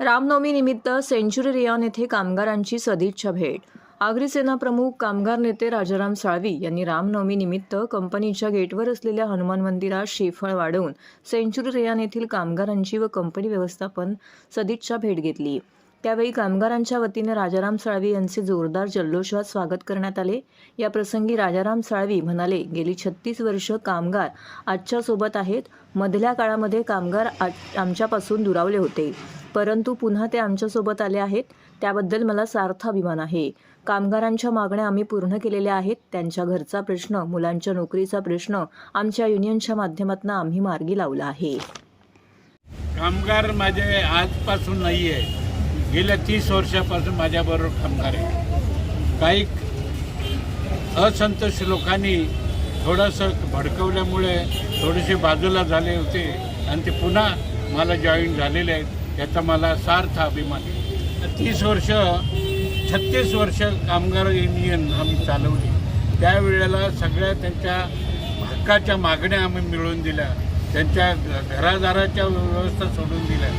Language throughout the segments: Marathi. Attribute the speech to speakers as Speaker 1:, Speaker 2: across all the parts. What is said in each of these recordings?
Speaker 1: रामनवमी निमित्त सेंच्युरी रियान येथे कामगारांची सदिच्छा भेट. आगरी सेना प्रमुख कामगार नेते राजाराम साळवी यांनी रामनवमी निमित्त कंपनीच्या गेटवर असलेल्या हनुमान मंदिरात श्रीफळ वाढवून सेंच्युरी रियान येथील कामगारांची व कंपनी व्यवस्थापन सदिच्छा भेट घेतली. त्यावेळी कामगारांच्या वतीने राजाराम साळवी यांचे जोरदार जल्लोषात स्वागत करण्यात आले. या प्रसंगी राजाराम साळवी म्हणाले गेली छत्तीस वर्ष कामगार आजच्या सोबत आहेत. मधल्या काळामध्ये कामगार आमच्यापासून दुरावले होते. परंतु पुन्हा ते आमच्यासोबत आले आहेत. त्याबद्दल मला सार्थ अभिमान आहे. कामगारांच्या मागण्या आम्ही पूर्ण केलेल्या आहेत. त्यांच्या घरचा प्रश्न मुलांच्या नोकरीचा प्रश्न आमच्या युनियनच्या माध्यमातून आम्ही मार्गी लावला आहे.
Speaker 2: कामगार माझे आजपासून नाही आहे. गेल्या तीस वर्षापासून माझ्याबरोबर कामगार आहे. काही असंतोष लोकांनी थोडंसं भडकवल्यामुळे थोडेसे बाजूला झाले होते आणि ते पुन्हा मला जॉईन झालेले आहेत. याचा मला सार्थ अभिमान आहे. तीस वर्ष छत्तीस वर्ष कामगार युनियन आम्ही चालवली. त्यावेळेला सगळ्या त्यांच्या हक्काच्या मागण्या आम्ही मिळवून दिल्या. त्यांच्या घरादाराच्या व्यवस्था सोडून दिल्या.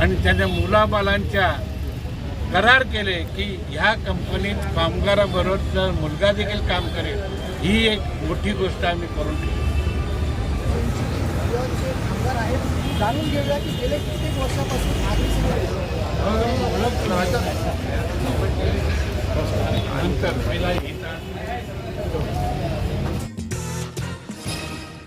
Speaker 2: आणि त्यांच्या मुलाबालांच्या करार केले की ह्या कंपनीत कामगाराबरोबर मुलगा देखील काम करेल. ही एक मोठी गोष्ट आम्ही करून ठेवली.
Speaker 3: जे जाणून घेऊया की गेले कित्येक वर्षापासून
Speaker 2: आधी पहिला